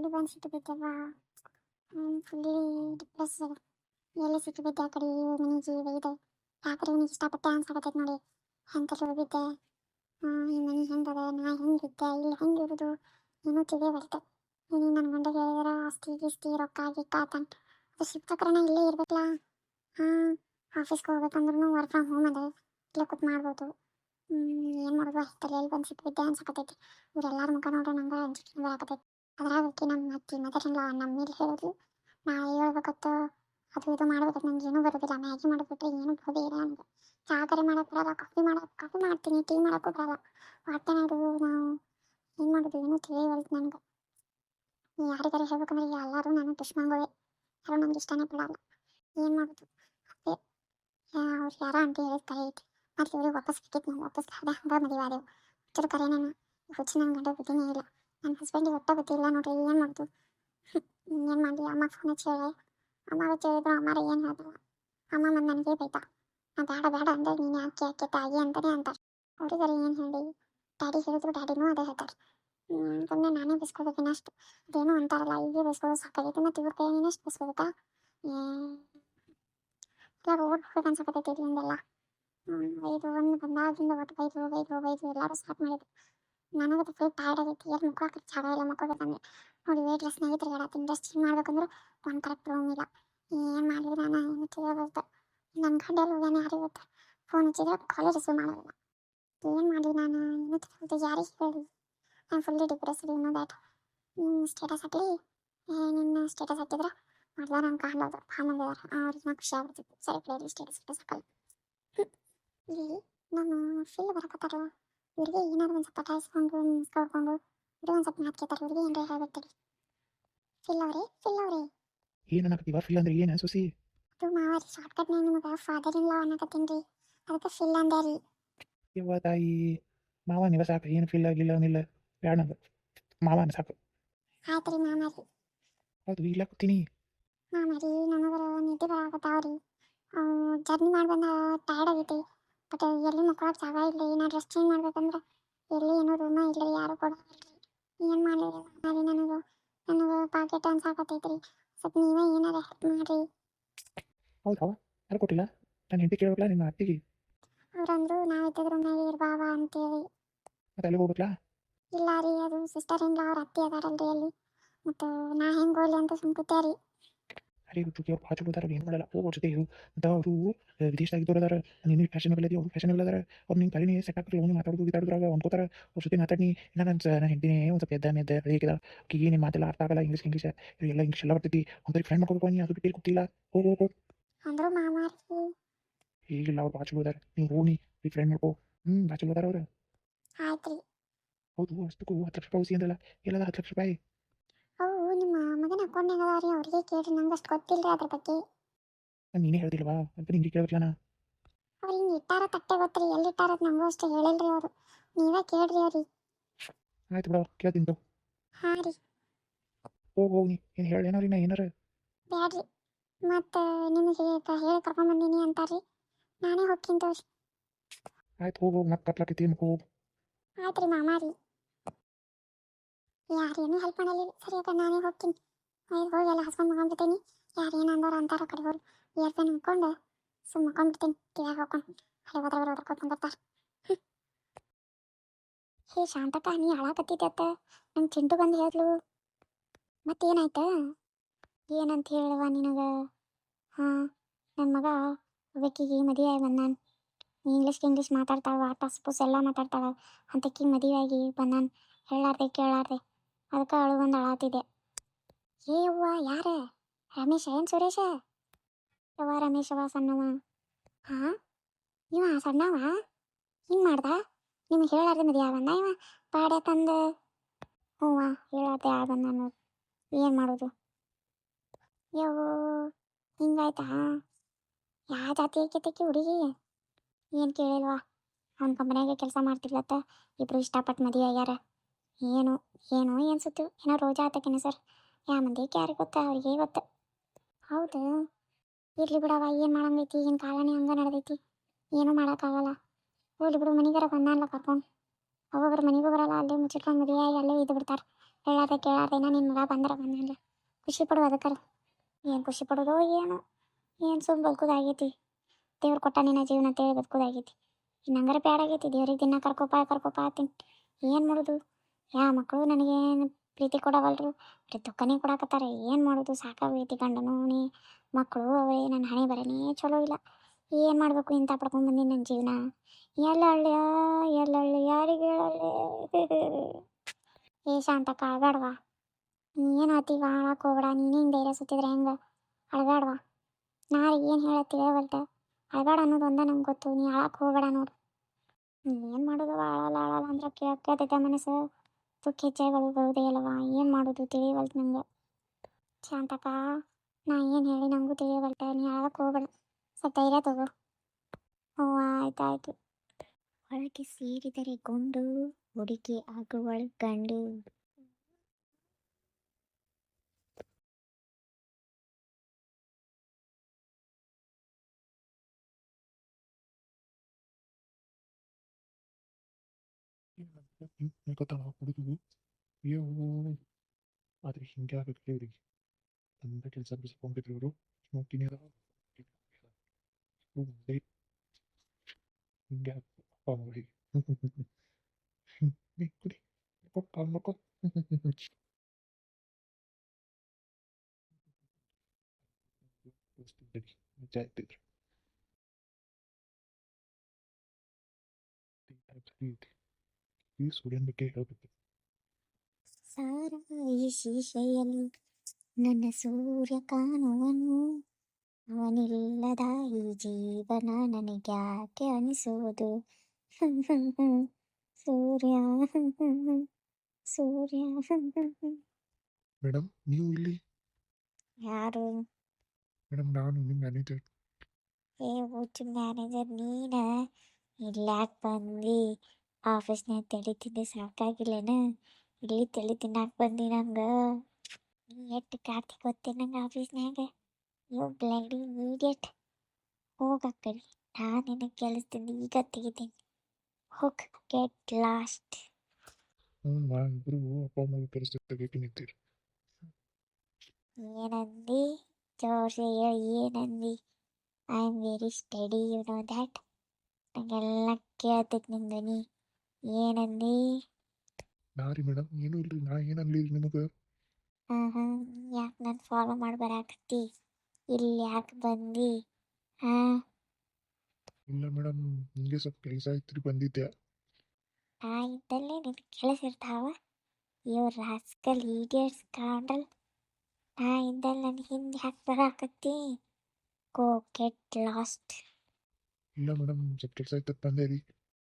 ಎಲ್ಲಿ ಬಂದು ಸಿಟ್ಟು ಬಿದ್ದೆವ್ವ ಫುಲ್ಲಿ ಡಿಪ್ರೆಸ್ ಎಲ್ಲಿ ಸಿಟ್ಟು ಬಿದ್ದೆ ಆ ಕಡೆ ಮನೆಗೆ ಒಯ್ದೆ ಯಾಕ್ರೆ ಇವನಿಗೆ ಇಷ್ಟಪಟ್ಟೆ ಅನ್ಸಾಕತ್ತೈತೆ ನೋಡಿ ಎಂತಲ್ಲಿ ಬಿದ್ದೆ ಈ ಮನೆ ಹೆಂಗದ ನಾ ಹೆಂಗೆ ಬಿದ್ದೆ ಇಲ್ಲಿ ಹೆಂಗೆ ಇರೋದು ಏನೂ ತಿಳಿಯವಲ್ತು ಇನ್ನು ನನ್ನ ಗಂಡ ಹೇಳಿದಾರ ಆಸ್ತಿ ಗೀಸ್ತಿ ರೊಕ್ಕ ಗಿಕ್ಕ ಆತನ್ ಅದು ಶಿಫ್ಟಕ್ರನ ಇಲ್ಲೇ ಇರ್ಬೇಕಲ್ಲ ಹಾಂ ಆಫೀಸ್ಗೆ ಹೋಗ್ಬೇಕಂದ್ರೂ ವರ್ಕ್ ಫ್ರಮ್ ಹೋಮ್ ಅದ ಇಲ್ಲೇ ಕೂತ್ ಮಾಡ್ಬೋದು ಏನು ಮಾಡೋದು ತಲೆಯಲ್ಲಿ ಬಂದು ಸಿಟ್ಟು ಬಿದ್ದೆ ಅನ್ಸಕತ್ತೈತಿ ಇವರೆಲ್ಲರ ಮುಖ ನೋಡ್ರೆ ನಂಗೆ ಅಂಜಿಕೆ ಬರಾಕತ್ತೈತಿ ಅದ್ರಾಗ ಆಕಿ ನಮ್ಮ ಅತ್ತಿ ಮದರಿಲ್ಲ ನಮ್ಮ ಮೇಲೆ ಹೇಳಿದ್ಲು ನಾ ಹೇಳ್ಬೇಕತ್ತು ಅದು ಇದು ಮಾಡ್ಬೇಕು ನಂಗೆ ಏನೂ ಬರೋದಿಲ್ಲ ಮ್ಯಾಗಿ ಮಾಡಿಬಿಟ್ರೆ ಏನೂ ಬರೋದೇ ಇಲ್ಲ ನನಗೆ ಚಹಾ ಕರೆ ಮಾಡೋಕೆ ಬರಲ್ಲ ಕಾಫಿ ಮಾಡಕ್ಕೆ ಕಾಫಿ ಮಾಡ್ತೀನಿ ಟೀ ಮಾಡೋಕ್ಕೂ ಬರಲ್ಲ ಹೊಟ್ಟೆನಾಡು ನಾವು ಏನು ಮಾಡೋದು ಏನೂ ತಿಳಿಯವಲ್ತು ನನಗೆ ಯಾರಿಗಾರು ಹೇಳ್ಬೇಕಂದ್ರೆ ಎಲ್ಲರೂ ನಾನು ದುಶ್ಮನ್ಗಳೇ ಯಾರು ನನಗೆ ಇಷ್ಟನೇ ಪಡಲ್ಲ ಏನು ಮಾಡೋದು ಅದೇ ಅವ್ರು ಯಾರ ಅಂತ ಹೇಳಿದ ಕರೆ ಮತ್ತೆ ಇವ್ರಿಗೆ ವಾಪಸ್ ಬೇಕಿತ್ತು ನಾವು ವಾಪಸ್ ಅದೇ ಹಂಗೆ ಮದುವೆ ಆದೆವು ಹುಚ್ಚರು ಕರೆ ನಾನು ಹುಚ್ಚು ನನ್ನ ಗಂಡ ಬುದ್ಧಿನೇ ಇಲ್ಲ ನನ್ನ ಹಸ್ಬೆಂಡಿಗೆ ಒಟ್ಟ ಗೊತ್ತಿಲ್ಲ ನೋಡ್ರಿ, ಏನು ಮಾಡೋದು? ಏನು ಮಾಡಲಿ? ಅಮ್ಮ ಫೋನ್ ಹಚ್ಚಿ ಹೇಳಿ ಅಮ್ಮ ಹೇಳಿದ್ರು ಅಮ್ಮಾರ ಏನು ಹೇಳ್ದಲ್ಲ ಅಮ್ಮ ಬಂದು ನನಗೆ ಬೈತಾ. ನಾ ಬೇಡ ಬೇಡ ಅಂದ್ರೆ ಯಾಕೆ ಯಾಕೆ ತಾಯಿ ಅಂತಾನೆ ಅಂತಾರೆ. ಹುಡುಗರು ಏನು ಹೇಳಿ? ಡ್ಯಾಡಿ ಹೇಳಿದ್ರು ಡ್ಯಾಡಿನೂ ಅದೇ ಹೇಳ್ತಾರೆ. ಸುಮ್ಮನೆ ನಾನೇ ಬಿಸ್ಕೋಬೇಕೇನೋ ಅಷ್ಟು ಅದೇನೋ ಅಂತಾರಲ್ಲ ಇಲ್ಲಿ ಬಿಸ್ಕೋದು ಸಾಕಾಗೈತೆ ಮತ್ತು ಇವ್ರ ಕೈ ಎಷ್ಟು ಬಿಸ್ಕೋಬೇಕಾ ಎಲ್ಲ ರೋಡ್ ಅನ್ಸಕತ್ತೈತಿ ಇಲ್ಲಿಂದೆಲ್ಲ. ಐದು, ಒಂದು ಬಂದಾಗಿಂದ ಒಟ್ಟು ಬೈದು ಬೈದು ಬೈದು ಎಲ್ಲರೂ ಸ್ಟಾರ್ಟ್ ಮಾಡಿದ್ರು. ನನಗದು ಫುಲ್ ಟೈರ್ಡ್ ಆಗೈತಿ ಎಲ್ಲಿ ಮುಕ್ಕೋಕೆ ಜಾಗ ಇಲ್ಲ ಮಕ್ಕೋಬೇಕಂದ್ರೆ ನೋಡಿ ವೇಟ್ ಡ್ರೆಸ್ನಾಗೆ ತಿರುಗಾಡತ್ತೀನಿ ಡ್ರೆಸ್ ಚೇಂಜ್ ಮಾಡ್ಬೇಕಂದ್ರೆ ಒಂದು ಕರೆಕ್ಟ್ ರೂಮ್ ಇಲ್ಲ. ಏನು ಮಾಡಲಿ ನಾನು, ಏನು ತಿಳಿಯೋದು ನನ್ನ ಗಂಡಲ್ಲಿ ಹೋಗ್ಯಾನೆ ಯಾರಿಗೆ ಗೊತ್ತ ಫೋನ್ ಹಚ್ಚಿದ್ರೆ ಕಾಲೇಜ್ ರಿಸೀವ್ ಮಾಡೋದಿಲ್ಲ. ಏನು ಮಾಡಲಿ ನಾನು, ಏನು ತಿಳಿದು ಯಾರಿಗೆ ಹೇಳಿ. ನಾನು ಫುಲ್ಲಿ ಡಿಪ್ರೆಸ್ ನೋ ನಿಮ್ಮ ಸ್ಟೇಟಸ್ ಹಾಕಲಿ. ನಿನ್ನ ಸ್ಟೇಟಸ್ ಹಾಕಿದ್ರೆ ಮೊದಲ ನಾನು ಕಾಣೋದು ಇದಾರೆ ಅವ್ರಿಗೆ ನಾ ಖುಷಿ ಆಗ್ಬಿಡ್ತಿತ್ತು. ಸರಿ ಪ್ಲೇಲಿ ಸ್ಟೇಟಸ್ ಸ್ಟೇಟಸ್ ಹಾಕಲ್ಲ ಇಲ್ಲಿ ನಾನು ಫೀಲ್ ಬರಕತ್ತಾರ ಇವ್ರಿಗೆ ಏನಾದ್ರು ಒಂದು ಸ್ವಲ್ಪ ಕಾಯಿಸ್ಕೊಂಡು ನಿಲ್ಸ್ಕೊಳ್ಕೊಂಡು ಇವ್ರಿಗೆ ಒಂದು ಸ್ವಲ್ಪ ಮಾತ್ಕೇತಾರೆ ಇವ್ರಿಗೆ ಏನಾರ ಹೇಳ್ಬಿಡ್ತೀವಿ ಫಿಲ್ ಅವರೇ ಫಿಲ್ ಅವರೇ. ಏನು ಅನ್ನಕತ್ತೀವ ಫಿಲ್ ಅಂದ್ರೆ ಏನು ಸುಸಿ ಅದು ಮಾವಾರಿ ಶಾರ್ಟ್ಕಟ್ನಾಗ ನಿಮಗೆ ಫಾದರ್ ಇನ್ ಲಾ ಅನ್ನಕತ್ತೀನಿ ರೀ. ಅದಕ್ಕೆ ಫಿಲ್ ಅಂದೆ ರೀ. ಯವ್ವ ತಾಯಿ ಮಾವ ನೀವ ಸಾಕು ಏನು ಫಿಲ್ ಆಗಲಿಲ್ಲ ಏನಿಲ್ಲ ಬೇಡ ನಂಗೆ ಮಾವನ ಸಾಕು. ಆಯ್ತು ರೀ ಮಾಮಾರಿ ಹೌದು ಇಲ್ಲ ಕೂತೀನಿ. ಮಾಮಾರಿ ನನಗರ ನಿದ್ದೆ ಬರಾಕತ್ತಾವ್ರಿ ಜರ್ನಿ ಮಾಡಿ ಬಂದ ಟೈರ್ಡ್ ಆಗೈತಿ. ಬಟ್ ಎಲ್ಲಿ ಮುಖವಾಗಿ ಜಾಗ ಇಲ್ಲ ಏನಾರು ರೆಸ್ಟ್ ಚೇಂಜ್ ಮಾಡ್ಬೇಕಂದ್ರೆ ಎಲ್ಲಿ ಏನೋ ರೂಮ ಇಲ್ಲ ಯಾರು ಕೊಡೋದಿಲ್ಲ ಏನು ಮಾಡಲಿ ಮಾಮಾರಿ ನನಗೆ? ನನಗೆ ಪಾಕೆಟ್ ಅನ್ಸಾಕತ್ತೈತ್ರಿ ಸ್ವಲ್ಪ ನೀವೇ ಏನಾರ ಹೆಲ್ಪ್ ಮಾಡ್ರಿ. ಹೌದಾ? ಯಾರು ಕೊಟ್ಟಿಲ್ಲ? ನಾನು ಹೆಂಡತಿ ಕೇಳಬೇಕಲ್ಲ ನಿಮ್ಮ ಅತ್ತಿಗೆ. ಅವ್ರಂದ್ರು ನಾವು ಇದ್ದಿದ್ರ ಮೇಲೆ ಇರ್ಬಾವ ಅಂತೇಳಿ. ಮತ್ತೆ ಅಲ್ಲಿ ಹೋಗ್ಬೇಕಲ್ಲ? ಇಲ್ಲ ರೀ ಅದು ಸಿಸ್ಟರ್ ಇಲ್ಲ ಅವ್ರ ಅತ್ತಿ ಅದಾರಲ್ರಿ ಅಲ್ಲಿ. ಮತ್ತು ನಾ ಹೆಂಗ್ ಹೋಗ್ಲಿ ಅಂತ ಸುಮ್ಕುತ್ತೆ ರೀ. ಅರೆ ಇವ್ರು ಅದಾರ ಏನು ಮಾಡಲ್ಲ ಹೋಗೋ ಜೊತೆ ಇರು ಮತ್ತು ಅವರು ವಿದೇಶದಾಗ ಇದ್ದವ್ರು ಅದಾರ ನೀನು ಫ್ಯಾಷನಬಲ್ ಅದಿ ಅವ್ರು ಫ್ಯಾಷನಬಲ್ ಅದಾರ ಅವ್ರು ನಿನ್ನ ತಲೆನೇ ಸೆಟ್ ಹಾಕಿ ಅವ್ನು ಮಾತಾಡೋದು ಗೀತಾಡೋದ್ರಾಗ ಅನ್ಕೋತಾರ ಅವ್ರ ಜೊತೆ ಮಾತಾಡಿ ಇಲ್ಲ ನನ್ನ ಹೆಂಡತಿನೇ ಒಂದು ಸ್ವಲ್ಪ ಎದ್ದ ಮೆದ್ದ ಹೇಗಿದ ಕಿ ನಿಮ್ಮ ಮಾತೆಲ್ಲ ಅರ್ಥ ಆಗಲ್ಲ ಇಂಗ್ಲೀಷ್ ಇಂಗ್ಲೀಷ್ ಇವೆಲ್ಲ ಇಂಗ್ಲೀಷ್ ಎಲ್ಲ ಬರ್ತೈತಿ. ಒಂದ್ಸರಿ ಫ್ರೆಂಡ್ ಮಾಡ್ಕೋಬೇಕು ನೀ ಅದು ಬಿಟ್ಟು ಗೊತ್ತಿಲ್ಲ ಹೋಗಿ ಹೋಗು ಈಗಿಲ್ಲ ಅವ್ರು ಅದಾರ ನೀವು ಹೋಗಿ ನೀ ಫ್ರೆಂಡ್ ಮಾಡ್ಕೋ. ಹ್ಞೂ ಭಾಳ ಚಲೋ ಅದಾರ ಅವ್ರು ಹೌದು ಅಷ್ಟಕ್ಕೂ ಹತ್ತು ಲಕ್ಷ ರೂಪಾಯಿ ಉಸಿ ಅಂದ್ರಲ್ಲ. ಎಲ್ಲದ ಹತ್ತು ಲಕ್ಷ ರೂಪಾಯಿ? ಮಗನ ಅಕೌಂಟ್ನಾಗ ಅದಾವ ರೀ ಅವ್ರಿಗೆ ಕೇಳ್ರಿ ನಂಗೆ ಅಷ್ಟು ಗೊತ್ತಿಲ್ಲ ರೀ ಅದ್ರ ಬಗ್ಗೆ. ನಾನು ಹೇಳ್ದಿಲ್ವಾ ಅಂತ ನಿಂಗೆ ಕೇಳ್ಬೇಕಲ್ಲ ಅವ್ರು ಹಿಂಗೆ ಇಟ್ಟಾರ ತಟ್ಟೆ ಗೊತ್ತ್ರಿ ಎಲ್ಲಿ ಇಟ್ಟಾರ ನಂಗೂ ಅಷ್ಟು ಹೇಳಿಲ್ರಿ ಅವರು. ನೀವೇ ಕೇಳ್ರಿ ಅವ್ರಿ ಆಯ್ತು ಬಿಡೋ ಕೇಳ್ತೀನಿ ಬಿಡು. ಹಾಂ ರೀ. ಹೋಗಿ ಹೋಗಿ ಏನು ಹೇಳಿ ಏನಾರ ನಾ ಏನಾರ. ಬ್ಯಾಡ್ರಿ. ಮತ್ತು ನಿಮಗೆ ಹೇಳಿ ಕರ್ಕೊಂಬಂದೀನಿ ಅಂತಾರ್ರಿ ನಾನೇ ಹೋಗ್ತೀನಿ ತೋರಿ. ಆಯ್ತು ಹೋಗಿ ಹೋಗಿ ಮತ್ತೆ ಕಟ್ಲಾಕೈತಿ ಹೋಗಿ. ಆಯ್ತು ರೀ ಮಾಮಾರಿ ಯಾರೇನು ಹೆಲ್ಪ್ ಮಾಡಲಿ ಸರಿ ಅಕ್ಕ ನಾನೇ ಹೋಗ್ತೀನಿ. ಆಯ್ತು ಹೋಗಿ ಎಲ್ಲ ಹಸ್ಕೊಂಡು ಮಕೊಂಡ್ಬಿಡ್ತೀನಿ ಯಾರು ಏನು ಅಂದವ್ರು ಅಂತಾರೆ ಕಡೆ ಹೋಗಿ ಇಯರ್ಫೋನ್ ಹಾಕೊಂಡು ಸುಮ್ಮ ಮಕೊಂಡ್ಬಿಡ್ತೀನಿ ಕಿವ್ಯಾಗ ಹಾಕೊಂಡು ಹಳೆ ಹೋದ್ರೆ ಅವ್ರು ಬರ್ತಾರೆ ಹೇ ಶಾಂತಕ್ಕ ನೀ ಅತ್ತ ನಂಗೆ ಚಿಂಟು ಬಂದು ಹೇಳಿದ್ಲು. ಮತ್ತೇನಾಯ್ತ? ಏನಂತ ಹೇಳುವ ನಿನಗೆ? ಹಾಂ ನನ್ನ ಮಗ ಒಬ್ಬಕ್ಕಿಗೆ ಮದುವೆ ಆಗಿ ಬಂದಾನ. ಇಂಗ್ಲೀಷ್ಗೆ ಇಂಗ್ಲೀಷ್ ಮಾತಾಡ್ತಾವ ಆಟ ಪುಸ್ ಎಲ್ಲ ಮಾತಾಡ್ತಾವ ಅಂತಕಿ ಮದುವೆ ಆಗಿ ಬಂದಾನ. ಹೇಳಾರ್ದೆ, ಕೇಳಾರ್ದೆ. ಅದಕ್ಕೆ ಅಳು ಬಂದು ಅಳಾತಿದ್ದೆ ಏ ಅವ್ವ ಯಾರ ರಮೇಶ ಏನು ಸುರೇಶ ಯವ್ವ ರಮೇಶವ ಸಣ್ಣವ ಹಾ ಇವ ಸಣ್ಣವ ಹಿಂಗೆ ಮಾಡ್ದ ನಿಮ್ಗೆ ಹೇಳಾರ್ದ ಮದುವೆ ಬಂದ ಇವ ಪಾಡೆ ತಂದು ಹ್ಞೂ ಹೇಳಾರ್ದೆ ಆ ನೋಡಿ ಏನು ಮಾಡೋದು ಯವ್ವ ಹಿಂಗಾಯ್ತಾ ಯಾ ಜಾತಿ ಐಕೈತಕ್ಕಿ ಹುಡುಗಿ ಏನು ಕೇಳಿಲ್ವಾ ಅವ್ನ ಕಂಪನಿಯಾಗೆ ಕೆಲಸ ಮಾಡ್ತಿರ್ಲತ್ತ ಇಬ್ರು ಇಷ್ಟಪಟ್ಟು ಮದುವೆ ಆಗ್ಯಾರ ಏನು ಏನು ಏನು ಸುತ್ತು ಏನೋ ರೋಜಾ ಆತಕ್ಕೇನೆ ಸರ್ ಯಾ ಮಂದಿ ಯಾರಿಗೆ ಗೊತ್ತಾ? ಅವ್ರಿಗೆ ಗೊತ್ತು. ಹೌದು. ಇರ್ಲಿ ಬಿಡವ ಏನು ಮಾಡಂಗೈತಿ? ಈಗಿನ ಕಾಲನೇ ಹಂಗೆ ನಡೆದೈತಿ? ಏನೂ ಮಾಡೋಕ್ಕಾಗಲ್ಲ. ಹೋಗ್ಲಿ ಬಿಡು, ಮನೆಗಾರ ಬಂದಾನಲ್ಲ ಕರ್ಕೊಂಡು. ಒಬ್ಬೊಬ್ರು ಮನೆಗೂ ಬರಲ್ಲ ಅಲ್ಲೇ ಮುಚ್ಚಿಟ್ಕೊಂಡು ಮದುವೆ ಆಗಿ ಅಲ್ಲೇ ಇದು ಬಿಡ್ತಾರೆ. ಹೇಳಾರ್ದೆ ಕೇಳಾರ್ದೇನ ನಿನ್ನ ಮಗ ಬಂದ್ರೆ ಬಂದಲ್ಲ ಖುಷಿ ಪಡುವ ಅದಕ್ಕಲ್ಲ ಏನು ಖುಷಿ ಪಡೋದು ಏನು. ಏನು ಸುಮ್ಮ ಬದುಕೋದಾಗೈತಿ. ದೇವ್ರು ಕೊಟ್ಟ ನಿನ್ನ ಜೀವನ ಅಂತೇಳಿ ಬದುಕೋದಾಗೈತಿ. ಇನ್ನಂಗಾರ ಹಂಗಾರೆ ಬ್ಯಾಡಾಗೈತಿ. ದೇವ್ರಿಗೆ ದಿನ ಕರ್ಕೋಪ ಕರ್ಕೋಪ ಆತೀನಿ ಏನು ಮಾಡೋದು? ಯಾ ಮಕ್ಕಳು ನನಗೇನು ಪ್ರೀತಿ ಕೊಡವಲ್ರು. ಬರೀ ದುಃಖನೇ ಕೊಡಾಕತ್ತಾರೆ. ಏನು ಮಾಡೋದು? ಸಾಕಾಗೈತಿ ಗಂಡನೂ, ನೀ, ಮಕ್ಕಳು, ಅವರೇ ನನ್ನ ಹಣೆ ಬರನೇ ಚಲೋ ಇಲ್ಲ. ಏನು ಮಾಡಬೇಕು ಇಂಥ ಪಡ್ಕೊಂಡ್ಬಂದಿನಿ ನನ್ನ ಜೀವನ? ಎಲ್ಲಳ್ಳಿ ಎಲ್ಲಳ್ಳಿ ಯಾರಿಗೆ ಹೇಳಳ್ಳಿ ಏ ಶಾಂತ ಅಳಬೇಡವಾ ನೀನು ಅತಿವ ಆಳಕ್ಕೆ ಹೋಗ್ಬೇಡ. ನೀನೇನು ಧೈರ್ಯ ಸುತ್ತಿದ್ರೆ ಹೆಂಗೆ? ಅಳಗಾಡ್ವಾ. ನಾಳೆ ಏನು ಹೇಳತ್ತಿರ ತಿಳಿಯವಲ್ಟ ಅಳಗಾಡ ಅನ್ನೋದು ಒಂದ ನಂಗೆ ಗೊತ್ತು. ನೀ ಅಳಕ್ಕೆ ಹೋಗ್ಬೇಡ ನೋಡು. ಏನು ಮಾಡೋದು? ಅಳಲ್ಲ ಅಳಲ್ಲ ಅಂದ್ರೆ ಕೇಳ್ತೈತೆ ಮನಸ್ಸು. ತುಕ್ಕ ಹೆಚ್ಚಾಗಳು ಬರುವುದೇ ಇಲ್ಲವಾ ಏನು ಮಾಡೋದು ತಿಳಿಯವಲ್ತು ನಂಗೆ. ಶಾಂತಕ್ಕ, ನಾ ಏನು ಹೇಳಿ ನನಗೂ ತಿಳಿಯವಲ್ಟ ನೀ ಹೇಳಕ್ಕೆ ಹೋಗಬೇಡ. ಸ್ವಲ್ಪ ಧೈರ್ಯ ತಗೋ. ಹ್ಞೂ ಆಯ್ತಾಯ್ತು ಒಳಗೆ ಸೇರಿದರೆ ಗೊಂಡು, ಹುಡುಗಿ ಆಗುವಳು ಗಂಡು. ಗೊತ್ತಾಗ ಹುಡುಗಿಗೂ ಅಯ್ಯೋ ಆದರೆ ಹಿಂಗೆ ಆಗಕ್ಕೆ ಇವರಿಗೆ ತಂದ ಕೆಲಸ ಬಿಡಿಸ್ಕೊಂಡಿದ್ರು ಇವರು ಸ್ಮೋಕಿಂಗ್ ಹಿಂಗೆ ಅಪ್ಪ ಮಗಳಿಗೆ ಕುಡಿ ಕಾಲ್ ಮಾಡ್ಕೊ ಮಜಾ ಆಗ್ತಿದ್ರು ಈ ಸೂರ್ಯನ ಬಗ್ಗೆ ಹೇಳ್ಬೇಕು ಸಾರ ಈ ಶೀಶೆಯಲ್ಲಿ ನನ್ನ ಸೂರ್ಯ ಕಾಣುವನು ಅವನಿಲ್ಲದ ಈ ಜೀವನ ನನಗ್ಯಾಕೆ ಅನಿಸೋದು ಸೂರ್ಯ ಸೂರ್ಯ ಮೇಡಮ್ ನೀವು ಇಲ್ಲಿ ಯಾರು ಮೇಡಮ್ ನಾನು ನಿಮ್ಮ ಮ್ಯಾನೇಜರ್ ಏ ಹುಚ್ಚು ಮ್ಯಾನೇಜರ್ ನೀನ ಇಲ್ಲಾಕ್ ಬಂದ್ವಿ ಆಫೀಸ್ನ್ಯಾಗ ತಲೆ ತಿಂದು ಸಾಕಾಗಿಲ್ಲೇನ? ಇಲ್ಲಿ ತಲೆ ತಿನ್ನಾಕ ಬಂದಿ ನಂಗೆ. ನೀ ಎಷ್ಟು ಕಾರ್ತಿಕ್ ಗೊತ್ತೇ ನಂಗೆ ಆಫೀಸ್ನ್ಯಾಗ ಯೋ ಬ್ಲಡಿ ಇಡಿಯಟ್. ಹೋಗಕ್ಕಡಿ ನಾನು ನಿನಗೆ ಕೆಲಸದಿಂದ ಈಗ ತೆಗಿತೀನಿ. ಹೋಗ್ ಗೆಟ್ ಲಾಸ್ಟ್ ಹ್ಞೂ ನಾ ಇಬ್ಬರು ಅಪ್ಪ ಅಮ್ಮ ಪರಿಸ್ಥಿತಿ ತೆಗಿಯಕ್ಕೆ ನಿಂತೀರಿ ಏನಂದಿ? ಜೋರ್ಸಿ ಹೇಳಿ ಏನಂದಿ? I am very study you know that ನಂಗೆಲ್ಲ ಕೇಳ್ತೈತೆ ನಿನ್ನ ಧ್ವನಿ ಏನಂದಿ? ನಾ ರೀ ಮೇಡಮ್ ಏನೂ ಇಲ್ರಿ ನಾ ಏನು ಅನ್ಲಿ ನಿಮಗೆ? ಹಾಂ ಹಾಂ ಯಾಕೆ ನಾನು ಫಾಲೋ ಮಾಡಿ ಬರಾಕತ್ತಿ ಇಲ್ಲಿ ಯಾಕೆ ಬಂದಿ? ಹಾಂ? ಇಲ್ಲ ಮೇಡಮ್ ನಿಮಗೆ ಸ್ವಲ್ಪ ಕೆಲಸ ಐತ್ರಿ ಬಂದಿದ್ದೆ. ಆ ಇದ್ದಲ್ಲೇ ನಿನ್ನ ಕೆಲಸ ಇರ್ತಾವ? ಇವ್ ರಾಸ್ಕಲ್ ಈಡಿಯಟ್ಸ್ ಕಾಂಡ್ರಲ್ ನಾ ಇದ್ದಲ್ಲಿ ನನ್ನ ಹಿಂದೆ ಯಾಕೆ ಬರಾಕತ್ತಿ? ಗೋ ಗೆಟ್ ಲಾಸ್ಟ್ ಇಲ್ಲ ಮೇಡಮ್ ಸ್ವಲ್ಪ ಕೆಲಸ ಐತತ್ ಬಂದೆ ರೀ.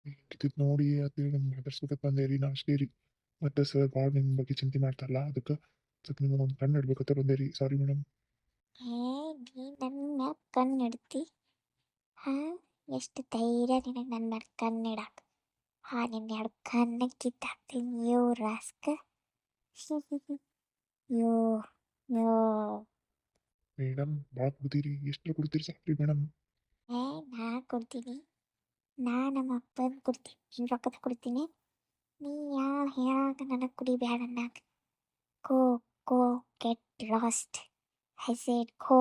ಇದ್ದಿದ್ದು ನೋಡಿ ಅದು ನಮ್ಮ ಮಾತಾಡ್ಸ್ಬೇಕಂತ ಬಂದೆ ರೀ ನಾ ಅಷ್ಟೇ ರೀ ಮತ್ತು ಸರ್ ಭಾಳ ನಿಮ್ಮ ಬಗ್ಗೆ ಚಿಂತೆ ಮಾಡ್ತಾರಲ್ಲ ಅದಕ್ಕೆ ಸ್ವಲ್ಪ ನಿಮಗೆ ಒಂದು ಕಣ್ಣು ಇಡ್ಬೇಕಂತ ಬಂದೆ ರೀ ಸಾರಿ ಮೇಡಮ್ ಹೇ ನೀ ನನ್ನ ಕಣ್ಣಿಡ್ತಿ? ಹಾಂ ಎಷ್ಟು ಧೈರ್ಯ ನಿನಗೆ ನನ್ನ ಮೇಲೆ ಕಣ್ಣಿಡಾಕ. ಹಾ ನಿನ್ನ ಎರಡು ಕಣ್ಣ ಕಿತ್ತಾಕ್ತೀನಿ ಯೋ ರಾಸ್ಕ. ಯೋ ಯೋ. ಮೇಡಮ್ ಭಾಳ ಕುಡ್ತೀರಿ ಎಷ್ಟು ಕುಡ್ತೀರಿ ಸಾಕ್ರಿ ಮೇಡಮ್? ಏ ನಾ ಕೊಡ್ತೀನಿ ನಾ ನಮ್ಮ ಅಪ್ಪನ ಕೊಡ್ತೀನಿ ರೊಕ್ಕದ ಕೊಡ್ತೀನಿ. ನೀ ಯಾವ ಹೇಳಾಕ ನನಗೆ ಕುಡಿಬೇಡ ಅನ್ನಕ go go get lost. I said go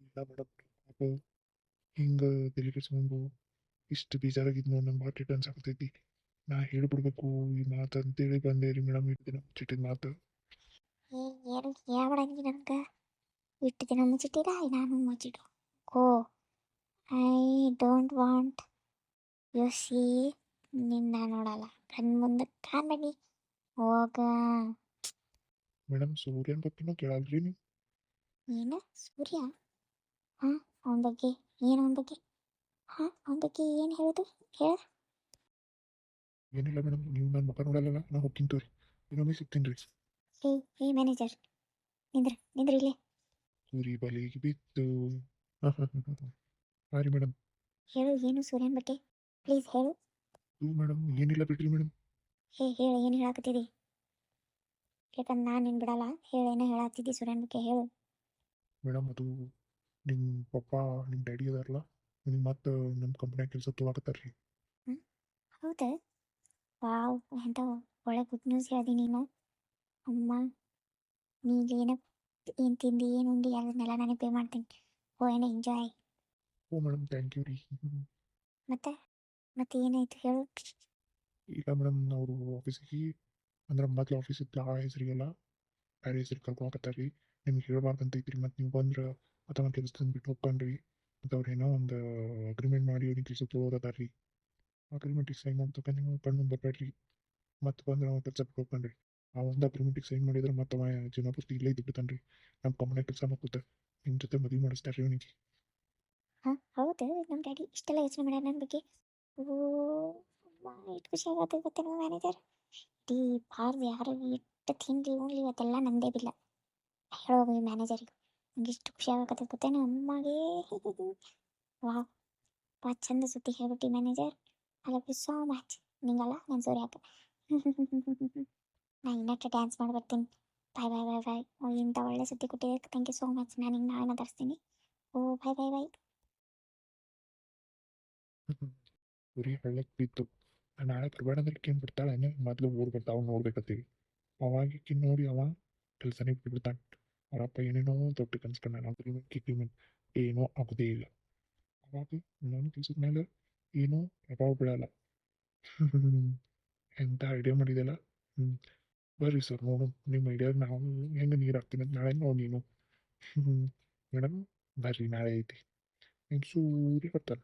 ಇಲ್ಲ ಮೇಡಮ್ ಪಾಪ ಹಿಂಗೆ ತಲೆ ಕೆಡ್ಸ್ಕೊಂಡು ಇಷ್ಟು ಬೇಜಾರಾಗಿದ್ದು ನೋಡಿ ನಂಗೆ ಭಾಳ ಆಗ್ತೈತಿ. ನಾ ಹೇಳ್ಬಿಡ್ಬೇಕು ಈ ಮಾತು ಅಂತೇಳಿ ಬಂದೆ ರೀ ಮೇಡಮ್ ಇಟ್ಟು ದಿನ ಮುಚ್ಚಿಟ್ಟಿದ ಮಾತು. ಏನು ಹೇಳ್ಬೇಡಂಗಿ ನನಗೆ? ಇಟ್ಟು ದಿನ ಮುಚ್ಚಿಟ್ಟಿರ ನಾನು ಮುಚ್ಚಿಡು. Go I don't want you ನಿನ್ನ ನೋಡಲ್ಲ. ಕಣ್ಣು ಮುಂದೆ ಕಾಣಬೇಡಿ ಹೋಗ. ಮೇಡಮ್ ಸೂರ್ಯನ ಬಗ್ಗೆನೂ ಕೇಳಲ್ರಿ ನೀವು. ಏನು? ಸೂರ್ಯ? ಹಾ ಅವನ ಬಗ್ಗೆ ಏನು ಅವನ ಬಗ್ಗೆ? ಹಾ ಅವನ ಬಗ್ಗೆ ಏನು ಹೇಳೋದು? ಹೇಳ. ಏನಿಲ್ಲ ಮೇಡಮ್ ನೀವು ನನ್ನ ಮುಖ ನೋಡಲ್ಲ ನಾ ಹೋಗ್ತೀನಿ ತೋರಿ ಇನ್ನೊಮ್ಮೆ ಸಿಗ್ತೀನಿ ರೀ. ಏ ಏ ಮ್ಯಾನೇಜರ್ ನಿಂದ್ರ ನಿಂದ್ರ ಇಲ್ಲೇ. ಸೂರಿ ಬಲಿಗೆ ಬಿತ್ತು ಹಾಂ ರೀ ಮೇಡಮ್. ಹೇಳು ಏನು ಸೂರ್ಯನ ಬಗ್ಗೆ? ಪ್ಲೀಸ್ ಹೇಳು. ಹ್ಞೂ ಮೇಡಮ್ ಏನಿಲ್ಲ ಬಿಡ್ರಿ ಮೇಡಮ್. ಹೇ ಹೇಳು ಏನು ಹೇಳಾಕತ್ತಿದಿ? ಯಾಕಂದ್ರೆ ನಾನು ನಿನ್ ಬಿಡಲ್ಲ. ಹೇಳೇನೋ ಹೇಳಾತ್ತಿದ್ದಿ ಸೂರ್ಯನ ಬಗ್ಗೆ ಹೇಳು. ಮೇಡಮ್ ಅದು ನಿಮ್ಮ ಪಪ್ಪ ನಿಮ್ಮ ಡ್ಯಾಡಿ ಅದಾರಲ್ಲ ನಿಮ್ಗೆ ಮತ್ತೆ ನಮ್ಮ ಕಂಪ್ನಿಯಾಗ ಕೆಲಸ ತೊಗೊಳಕತ್ತಾರ ರೀ ಹೌದಾ. ವಾವ್ ಎಂತ ಒಳ್ಳೆ ಗುಡ್ ನ್ಯೂಸ್ ಹೇಳ್ದಿ ನೀನು. ಅಮ್ಮ ನೀಗೇನು ಏನು ತಿಂದು ಏನು ಉಂಡಿ ಅದನ್ನೆಲ್ಲ ನನಗೆ ಪೇ ಮಾಡ್ತೀನಿ. ಓ ಏನು enjoy O madam thank you ರೀ. ಮತ್ತೆ? ಮತ್ತೆ ಏನಾಯ್ತು ಹೇಳು. ಈಗ ಮೇಡಮ್ ಅವರು ಆಫೀಸಿಗೆ ಅಂದ್ರೆ ಮೊದಲು ಆಫೀಸ್ ಇತ್ತು ಆ ಹೆಸರಿಗೆಲ್ಲ ಬೇರೆ ಹೆಸರಿಗೆ ಕರ್ಕೊಂಡ್ರಿ ರೀ ನಿಮ್ಗೆ ಹೇಳ್ಬಾರ್ದಂತ ಐತ್ರಿ ಮತ್ತೆ ನೀವು ಬಂದ್ರೆ ಅಥವಾ ಕೆಲಸದಿಂದ ಬಿಟ್ಟು ಹೋಗ್ಕೊಂಡ್ರಿ. ಮತ್ತು ಅವ್ರು ಏನೋ ಒಂದು ಅಗ್ರಿಮೆಂಟ್ ಮಾಡಿ ಅವ್ರಿಗೆ ಕೆಲಸ ತೊಗೊಳೋದಾರ ರೀ ಅಗ್ರಿಮೆಂಟಿಗೆ ಸೈನ್ ಮಾಡ್ತಕ್ಕ ನೀವು ಕಣ್ಣು ಬರಬೇಡ್ರಿ. ಮತ್ತೆ ಬಂದ್ರೆ ನಾವು ಕೆಲಸ ಬಿಟ್ಟು ಹೋಗ್ಕೊಂಡ್ರಿ ಆ ಒಂದು ಅಗ್ರಿಮೆಂಟಿಗೆ ಸೈನ್ ಮಾಡಿದ್ರೆ ಮತ್ತೆ ಅವ ಜೀವನ ಪೂರ್ತಿ ಇಲ್ಲೇ ಇದ್ದು ರೀ ನಮ್ಮ ಕಮ್ಮನೆ ಕೆಲಸ ಮಾಡ್ಕೊತ ನಿಮ್ಮ ಜೊತೆ ಮದುವೆ ಮಾಡಿಸ್ತಾರೆ ರೀ ಅವನಿಗೆ. ಹಾಂ ಹೌದು. ನಮ್ಮ ಡ್ಯಾಡಿ ಇಷ್ಟೆಲ್ಲ ಯೋಚನೆ ಮಾಡ್ಯಾರ ನನ್ನ ಬಗ್ಗೆ. ಓ ಎಷ್ಟು ಖುಷಿ ಆಗತ್ತೆ ಗೊತ್ತೇನೋ ಮ್ಯಾನೇಜರ್ ಇಡೀ ಬಾರ್ದು ಯಾರು ಇಟ್ಟು ತಿಂಡಿ ಉಂಗ್ಲಿ ಇವತ್ತೆಲ್ಲ ನಂದೇ ಬಿಲ್ಲ. ಹೇಳೋಗಿ ಮ್ಯಾನೇಜರಿಗೆ ನಂಗೆ ಇಷ್ಟು ಖುಷಿ ಆಗತ್ತೆ ಗೊತ್ತೇನೋ ಅಮ್ಮಗೆ. ವಾ ಭಾಳ ಚಂದ ಸುದ್ದಿ ಹೇಳ್ಬಿಟ್ಟು manager I love you so much ನಿಂಗಲ್ಲ? ನಾನು ಸೋರಿ ಹಾಕ ನಾ ಇನ್ನಷ್ಟು ಡ್ಯಾನ್ಸ್ ಮಾಡಿ ಬರ್ತೀನಿ ಬಾಯ್ ಬಾಯ್ ಬಾಯ್ ಬಾಯ್ ಇಂಥ ಒಳ್ಳೆ ಸುದ್ದಿ ಕೊಟ್ಟಿದ್ದಕ್ಕೆ ಥ್ಯಾಂಕ್ ಯು ಸೋ ಮಚ್ ನಾನು ಹಿಂಗೆ ನಾಳೆ ಮಾತಾಡ್ತೀನಿ ಓ ಬಾಯ್ ಬಾಯ್ ಬಾಯ್ ಗುರಿ ಹಳ್ಳಕ್ಕೆ ಬಿತ್ತು ನಾನು ನಾಳೆ ಪ್ರಬಾಣದಲ್ಲಿ ಕೇನ್ ಬಿಡ್ತಾಳೆ ಮೊದಲು ಊರು ಬರ್ತಾವ ನೋಡ್ಬೇಕತ್ತೀವಿ. ಅವಾಗಿಕ್ಕಿ ನೋಡಿ ಅವ ಕೆಲಸನೇ ಬಿಟ್ಬಿಡ್ತಾನೆ. ಅವರಪ್ಪ ಏನೇನೋ ದೊಡ್ಡ ಕನ್ಸ್ಕೊಂಡ ನಾವು ಗಿಗ್ರಿಮೆಂಟ್ ಏನೂ ಆಗೋದೇ ಇಲ್ಲ. ಅವಾಗ ನಾನು ಕೆಲ್ಸದ ಮೇಲೆ ಏನೂ ಪ್ರಭಾವ ಬೀಳಲ್ಲ. ಎಂಥ ಐಡಿಯಾ ಮಾಡಿದೆಲ್ಲ? ಹ್ಞೂ ಬರ್ರಿ ಸರ್ ನೋಡು ನಿಮ್ಮ ಐಡಿಯಾಗ ನಾವು ಹೆಂಗೆ ನೀರು ಹಾಕ್ತೀನಿ ಅಂತ ನಾಳೆ ನೋಡಿ ನೀನು. ಮೇಡಮ್ ಬರ್ರಿ, ನಾಳೆ ಐತಿ. ನಿಮ್ಮ ಸೂರಿ ಬರ್ತಾರೆ